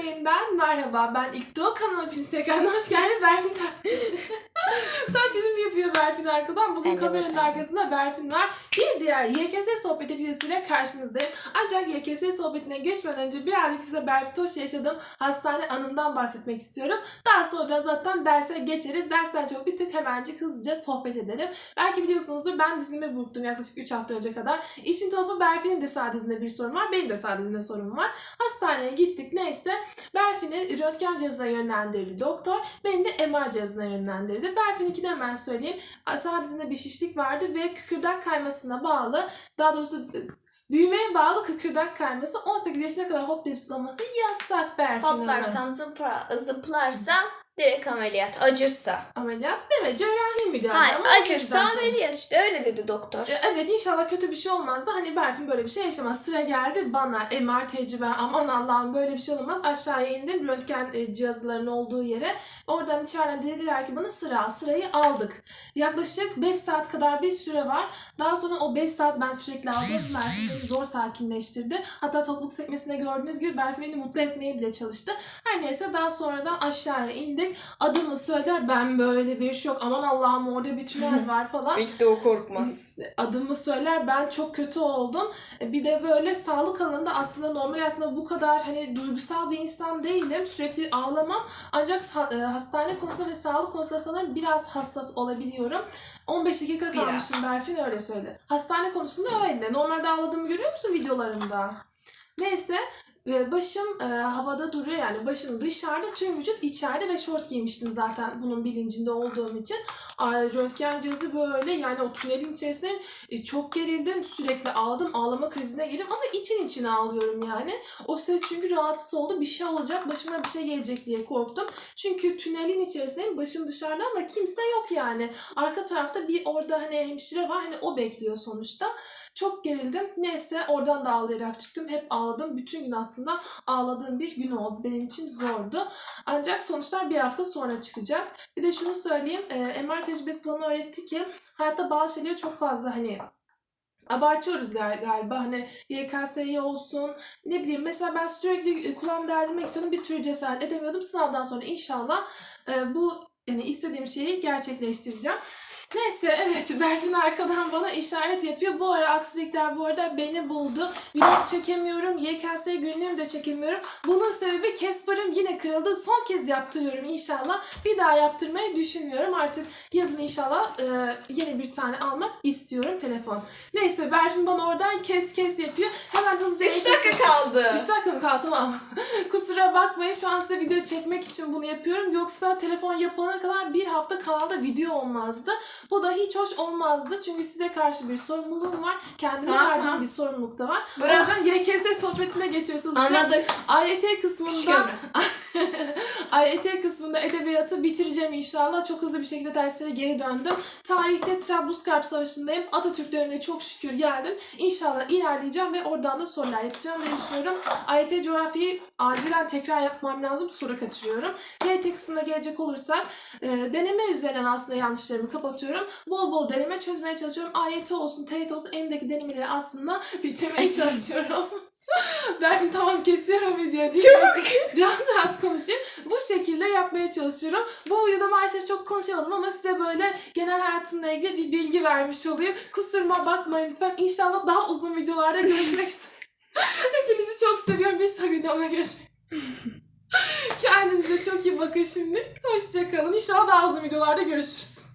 yeniden merhaba. Ben İkto. Kanalıma hepiniz tekrardan hoş geldiniz. Berfin taklidimi yapıyor Berfin arkadan. Bugün Evet, kameranın evet. arkasında Berfin var. Bir diğer YKS sohbeti videosuyla karşınızdayım. Ancak YKS sohbetine geçmeden önce birazcık size Berfin Toş yaşadığım hastane anımdan bahsetmek istiyorum. Daha sonra zaten derse geçeriz. Dersten çok bir tık hemencik hızlıca sohbet edelim. Belki biliyorsunuzdur ben dizimi burktum yaklaşık 3 hafta önce kadar. İşin tuhafı Berfin'in de sağ dizinde bir sorun var. Benim de sağ dizimde sorun var. Hastaneye gittik neyse. Berfin'i röntgen cihazına yönlendirdi doktor. Beni de MR cihazına yönlendirdi. Berfin'inkini hemen söyleyeyim. Sağ dizinde bir şişlik vardı ve kıkırdak kaymasına bağlı. Daha doğrusu büyümeye bağlı kıkırdak kayması 18 yaşına kadar hoplayıp zıplaması yasak Berfin Hanım. Hoplarsam, zıpla, zıplarsam direkt ameliyat. Acırsa. Ameliyat deme cerrahi müdahale. Hayır, ama acırsa 18'den sonra- ameliyat işte öyle dedi doktor. E, Evet inşallah kötü bir şey olmaz da hani Berfin böyle bir şey yaşamaz. Sıra geldi bana MR tecrübe aman Allah'ım böyle bir şey olmaz. Aşağıya indim röntgen e, cihazlarının olduğu yere. Oradan içeriden dediler ki bana sıra al. Sırayı aldık. Yaklaşık 5 saat kadar bir süre var. Daha sonra o 5 saat ben sürekli aldım. Berfin beni zor sakinleştirdi. Hatta topluluk sekmesinde gördüğünüz gibi Berfin beni mutlu etmeye bile çalıştı. Her neyse daha sonradan aşağıya indik. Adımı söyler ben böyle bir şok aman Allah'ım orada bir tünel var falan İlk de o korkmaz. adımı söyler ben çok kötü oldum. Bir de böyle sağlık alanında aslında normal hayatımda bu kadar hani duygusal bir insan değilim. Sürekli ağlamam. Ancak e, hastane konusunda ve sağlık konusunda sanırım biraz hassas olabiliyorum. 15 dakika Biraz. kalmışım Berfin öyle söyledi. Hastane konusunda öyle. Normalde ağladığımı görüyor musun videolarımda? Neyse e, başım e, havada duruyor yani başım dışarıda tüm vücut içeride ve şort giymiştim zaten bunun bilincinde olduğum için. Ay, Röntgen cihazı böyle yani o tünelin içerisinde e, çok gerildim sürekli ağladım ağlama krizine girdim ama için içine ağlıyorum yani. O ses çünkü rahatsız oldu bir şey olacak başıma bir şey gelecek diye korktum. Çünkü tünelin içerisindeyim başım dışarıda ama kimse yok yani. Arka tarafta bir orada hani hemşire var hani o bekliyor sonuçta. Çok gerildim. Neyse oradan da ağlayarak çıktım. Hep ağladım. Bütün gün aslında ağladığım bir gün oldu. Benim için zordu. Ancak sonuçlar bir hafta sonra çıkacak. Bir de şunu söyleyeyim. E, MR tecrübesi bana öğretti ki hayatta bazı şeyleri çok fazla hani abartıyoruz gal- galiba hani YKS'yi olsun ne bileyim mesela ben sürekli e, kulağımı deldirmek istiyordum bir türlü cesaret edemiyordum sınavdan sonra inşallah e, bu yani istediğim şeyi gerçekleştireceğim. Neyse evet Berfin arkadan bana işaret yapıyor. Bu ara aksilikler bu arada beni buldu. Vlog çekemiyorum. YKS günlüğüm de çekemiyorum. Bunun sebebi Casper'ım yine kırıldı. Son kez yaptırıyorum inşallah. Bir daha yaptırmayı düşünmüyorum. Artık yazın inşallah e, yeni bir tane almak istiyorum telefon. Neyse Berfin bana oradan kes kes yapıyor. Hemen hızlıca... 3 dakika kaldı. 3 dakika mı kaldı tamam. Kusura bakmayın şu an size video çekmek için bunu yapıyorum. Yoksa telefon yapılana kadar bir hafta kanalda video olmazdı. Bu da hiç hoş olmazdı. Çünkü size karşı bir sorumluluğum var. Kendime Tamam, verdiğim tamam. bir sorumluluk da var. Yüzden YKS sohbetine geçiyorsunuz. Anladık. AYT kısmında. AYT kısmında edebiyatı bitireceğim inşallah. Çok hızlı bir şekilde derslere geri döndüm. Tarihte Trablusgarp Savaşı'ndayım. Atatürk dönemine çok şükür geldim. İnşallah ilerleyeceğim ve oradan da sorular yapacağım diye düşünüyorum. AYT coğrafyayı acilen tekrar yapmam lazım. Soru kaçırıyorum. TYT kısmına gelecek olursak e, deneme üzerinden aslında yanlışlarımı kapatıyorum. Bol bol deneme çözmeye çalışıyorum. AYT olsun, TYT olsun elimdeki denemeleri aslında bitirmeye çalışıyorum. ben tamam kesiyorum videoyu. Bir rahat rahat konuşayım. Bu şekilde yapmaya çalışıyorum. Bu videoda maalesef çok konuşamadım ama size böyle genel hayatımla ilgili bir bilgi vermiş olayım. Kusuruma bakmayın lütfen. İnşallah daha uzun videolarda görüşmek üzere. Hepinizi çok seviyorum. Bir sonraki videomda görüşmek Kendinize çok iyi bakın şimdi. Hoşçakalın. İnşallah daha uzun videolarda görüşürüz.